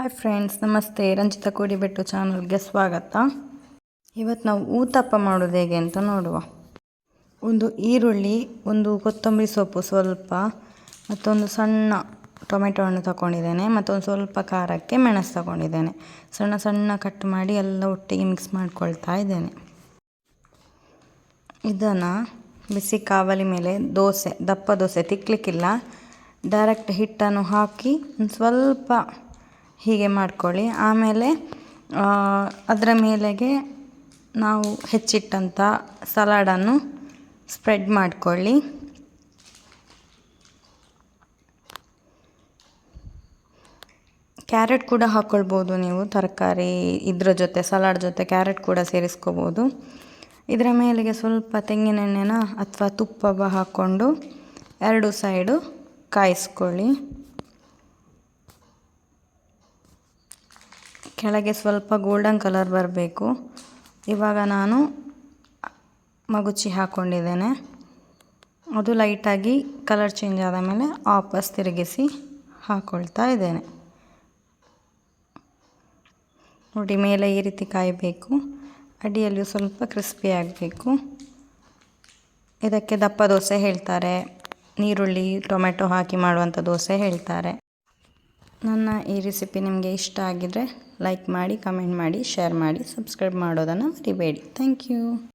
Hi friends ನಮಸ್ತೆ. ರಂಜಿತಾ ಕೋಡಿಬೆಟ್ಟು ಚಾನಲ್ಗೆ ಸ್ವಾಗತ. ಇವತ್ತು ನಾವು ಊತಪ್ಪ ಮಾಡೋದು ಹೇಗೆ ಅಂತ ನೋಡುವ. ಒಂದು ಈರುಳ್ಳಿ, ಒಂದು ಕೊತ್ತಂಬರಿ ಸೊಪ್ಪು ಸ್ವಲ್ಪ, ಮತ್ತೊಂದು ಸಣ್ಣ ಟೊಮೆಟೊ ಹಣ್ಣು ತೊಗೊಂಡಿದ್ದೇನೆ, ಮತ್ತೊಂದು ಸ್ವಲ್ಪ ಖಾರಕ್ಕೆ ಮೆಣಸು ತಗೊಂಡಿದ್ದೇನೆ. ಸಣ್ಣ ಸಣ್ಣ ಕಟ್ ಮಾಡಿ ಎಲ್ಲ ಒಟ್ಟಿಗೆ ಮಿಕ್ಸ್ ಮಾಡ್ಕೊಳ್ತಾ ಇದ್ದೇನೆ. ಇದನ್ನು ಬಿಸಿ ಕಾವಲಿ ಮೇಲೆ ದೋಸೆ, ದಪ್ಪ ದೋಸೆ ತಿಕ್ಕಲಿಕ್ಕಿಲ್ಲ ಡೈರೆಕ್ಟ್ ಹಿಟ್ಟನ್ನು ಹಾಕಿ ಒಂದು ಸ್ವಲ್ಪ ಹೀಗೆ ಮಾಡ್ಕೊಳ್ಳಿ. ಆಮೇಲೆ ಅದರ ಮೇಲೆಗೆ ನಾವು ಹೆಚ್ಚಿಟ್ಟಂಥ ಸಲಾಡನ್ನು ಸ್ಪ್ರೆಡ್ ಮಾಡಿಕೊಳ್ಳಿ. ಕ್ಯಾರೆಟ್ ಕೂಡ ಹಾಕ್ಕೊಳ್ಬೋದು ನೀವು, ತರಕಾರಿ ಇದ್ರ ಜೊತೆ, ಸಲಾಡ್ ಜೊತೆ ಕ್ಯಾರೆಟ್ ಕೂಡ ಸೇರಿಸ್ಕೋಬೋದು. ಇದರ ಮೇಲೆಗೆ ಸ್ವಲ್ಪ ತೆಂಗಿನೆಣ್ಣೆನ ಅಥವಾ ತುಪ್ಪ ಹಾಕ್ಕೊಂಡು ಎರಡು ಸೈಡು ಕಾಯಿಸ್ಕೊಳ್ಳಿ. ಕೆಳಗೆ ಸ್ವಲ್ಪ ಗೋಲ್ಡನ್ ಕಲರ್ ಬರಬೇಕು. ಇವಾಗ ನಾನು ಮಗುಚಿ ಹಾಕ್ಕೊಂಡಿದ್ದೇನೆ ಅದು ಲೈಟಾಗಿ ಕಲರ್ ಚೇಂಜ್ ಆದ ಮೇಲೆ ವಾಪಸ್ ತಿರುಗಿಸಿ ಹಾಕ್ಕೊಳ್ತಾ ಇದ್ದೇನೆ. ನೋಡಿ, ಮೇಲೆ ಈ ರೀತಿ ಕಾಯಬೇಕು. ಅಡಿಯಲ್ಲಿಯೂ ಸ್ವಲ್ಪ ಕ್ರಿಸ್ಪಿ ಆಗಬೇಕು. ಇದಕ್ಕೆ ದಪ್ಪ ದೋಸೆ ಹೇಳ್ತಾರೆ. ನೀರುಳ್ಳಿ ಟೊಮೆಟೊ ಹಾಕಿ ಮಾಡುವಂಥ ದೋಸೆ ಹೇಳ್ತಾರೆ. ನನ್ನ ಈ ರೆಸಿಪಿ ನಿಮಗೆ ಇಷ್ಟ ಆಗಿದರೆ ಲೈಕ್ ಮಾಡಿ, ಕಮೆಂಟ್ ಮಾಡಿ, ಶೇರ್ ಮಾಡಿ, ಸಬ್ಸ್ಕ್ರೈಬ್ ಮಾಡೋದನ್ನು ಮರಿಬೇಡಿ. Thank you.